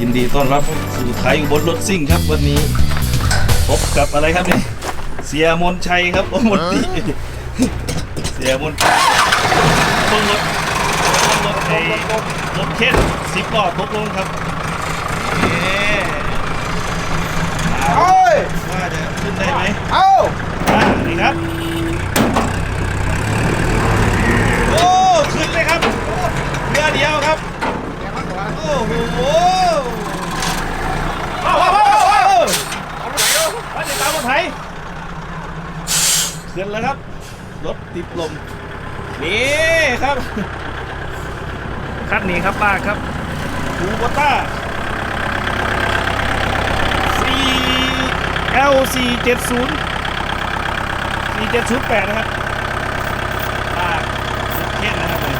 ยินดีต้อนรับสู่ไทยอุบนรถซิ่งครับวันนี้ พบกับอะไรครับเนี่ยเสียมนชัยครับโอ้มนตรีเสียมนชัยต้นรถต้นรถไอ้รถเข็นสิบล้อตกลงครับเอ๊ะเอ้ยว่าจะขึ้นได้ไหมเอ้าอะนี่ครับโอ้ขึ้นเลยครับเรือเดียวครับโอ้โหว้าวว้าวว้าวว้าวมาเดี๋ยวตามรถ ไถขึ้นแล้วครับ รถติดลม นี่ครับคันนี้ครับป้าครับคูโบต้า4 L 4 7 0 4 7 0 8นะครับป้าสุดเท่นะครับผม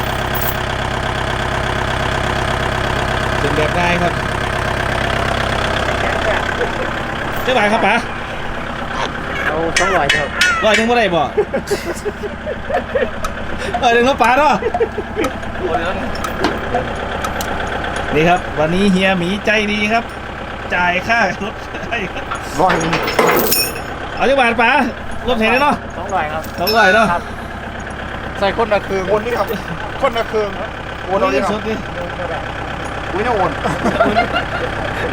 เป็นแบบได้ครับเท่าไหร่ครับป๋า เอาสองร้อยเถอะร้อยหนึ่งเมื่อไรบ่ร้อยหนึ่งแล้วป๋าเนาะนี่ครับ วันนี้เฮียหมีใจดีครับ จ่ายค่ารถให้ครับร้อยเอาจังหวัดป๋ารถเห็นเนาะสองร้อยครับ สองร้อยเนาะครับ ใส่คนละคืนวนนี่ครับคนละคืนโอนเอาเงิดินคสรับดดิอุ้ยน่าโอน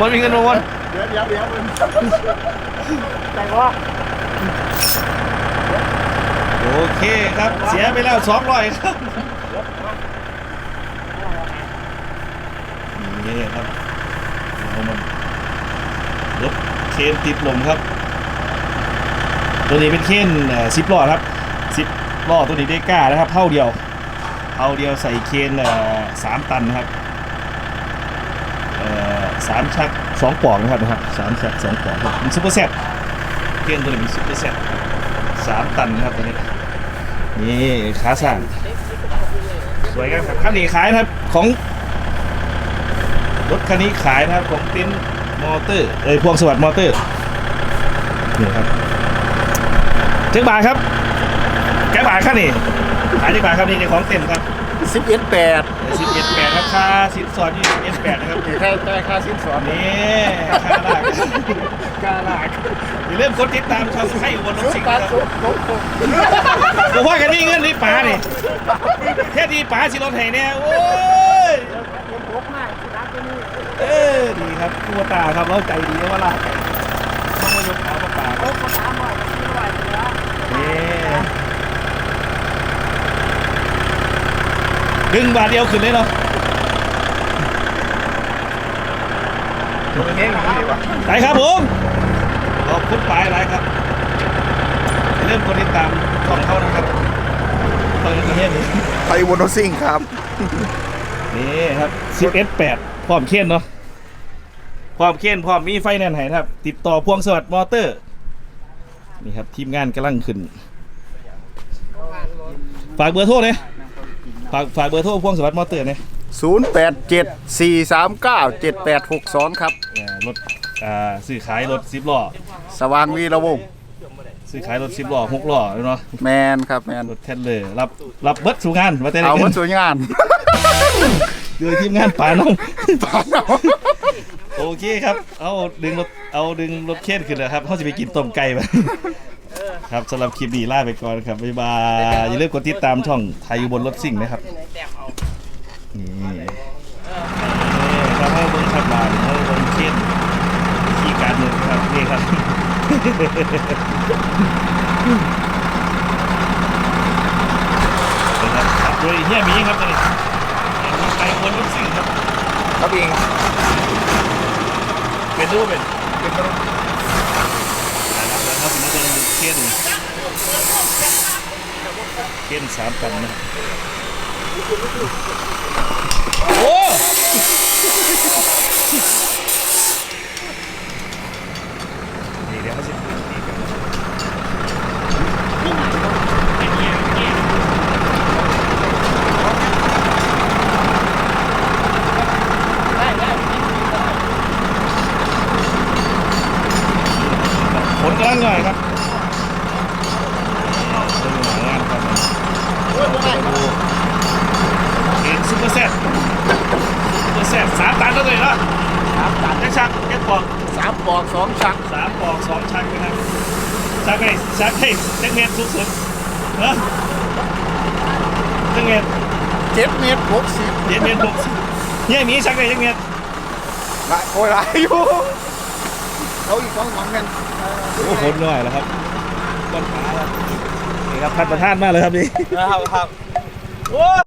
มันมีเงินโอนเดี๋ยวเดี๋ยวเดี๋ยวมันแต่ว่า โอเคครับ เสียไปแล้วสองร้อยครับนี่ครับเอามันรถเคนติดลมครับ ตัวนี้เป็นเคนสิบล้อครับสิบล้อตัวนี้ได้กล้านะครับ เท่าเดียวเท่าเดียวใส่เคนสามตันครับสามชักสองปอกนะครับนะครับสามชักสองปอกครับเป็นซุปเปอร์เซ็ต เคนตัวนี้เป็นซุปเปอร์เซ็ตสามตันนะครับตัวนี้นี่ขาสั่งสวยงามครับคันนี้ขายนะครับของรถคันนี้ขายนะครับของติ้นมอเตอร์เอ้ยพวงสวัสดิ์มอเตอร์นี่ครับเจ็ดบาทครับแกบาทครับนี่ขายเจ็ดบาทครับนี่ในของเต็มครับสิบเอ็ดแปดสิบเอ็ดแปดครับค่าสินสอดยี่สิบเอ็ดแปดนะครับแค่จ่ายค่าสินสอดนี่ค่าหลักค่าหลัก อย่าลืมกดติดตามช่องให้วนรถสุดสิงห์ปาครับสุดสุดสุดผมว่ากันนี่เงินนี่ป๋านี่แค่ดีป๋าสิรถไถเนี่ยโอ้ยผมมากสุดรักที่นี่เออดีครับตัวตาครับเราใจดีว่าล่ะต้องมายกเอามาป่าโอ้ภาษาหน่อยสี่ร้อยเหลือนี่ดึงบาทเดียวขึ้นเลยเนาะตัวนี้ดีกว่าไปครับผมข อบคุณป๋าหลายครับอย่าลืมกดติดตามของเขานะครับตอนนี้เฮียนี่ไทยวนโนซิ่งครับ นี่ครับ 11 8พร้อมเขียนเนาะพร้อมเขียนพร้อมมีไฟแนนซ์ให้นะครับ ติดต่อพวงสวัสดิ์มอเตอร์ นี่ครับ ทีมงานกำลังขึ้น ฝากเบอร์โทรเนี่ยฝากฝากเบอร์โทรพวงสวัสดิ์มอเตอร์เนี่ย087 439 7862 ครับ เอ่อรถอ่าซื้อขายรถสิบล้อ สว่างวีระวงศ์ซื้อขายรถสิบล้อหกล้อเนาะแมนครับแมนรถเทนเลยรับรับเบิดสู่งานมาแต่ละเอาเงิมานสวยงานโดยทีมงานป่าน้อง ปานเอาโอเคครับ เอาดึงรถ เอาดึงรถเข็นขึ้นนะครับ เขาจะไปกินต้มไก่ไปครับสำหรับคลิปนี้ลาไปก่อนครับ บ๊ายบาย อย่าลืมกดติดตามช่องไทยอยู่บนรถสิ่งนะครับ นี่นี่ครับให้เบิ้งขับบานให้เบิ้งเข็นวิธีการเดินครับนี่ครับ ครับโดยเฮียหมีครับตอนนี้เฮียหมีไปบนรถสิ่งครับ ครับเองเป็นรูปเป็นเป็นกระนะครับแล้วก็เป็นเรื่องเขียนเขียนสามตันนะโอ้นี่เดี๋ยวเขาจะนี่กันผ ลกำลังหน่อยครับดูหนังงานครับดูเห็นซุปเปอร์แซ่บซุปเปอร์แซ่บสามตันแล้วเลยเนาะปอกสามปอกสองชักสามปอกสองชักนะครับชักให้ชักให้เจ็ดเมตรสูงสุดเออเจ็ดเมตรเจ็ดเมตรหกสิบเจ็ดเมตรหกสิบเฮียหมีชักได้เจ็ดเมตรหลายโอ้ยหลายอยู่ เขาอีกสองสองกันโอ้โหคนหน่อยแล้วครับก้อนขาแล้วนี่ครับท่านประธานมากเลยครับนี่นะครับครับโอ้ย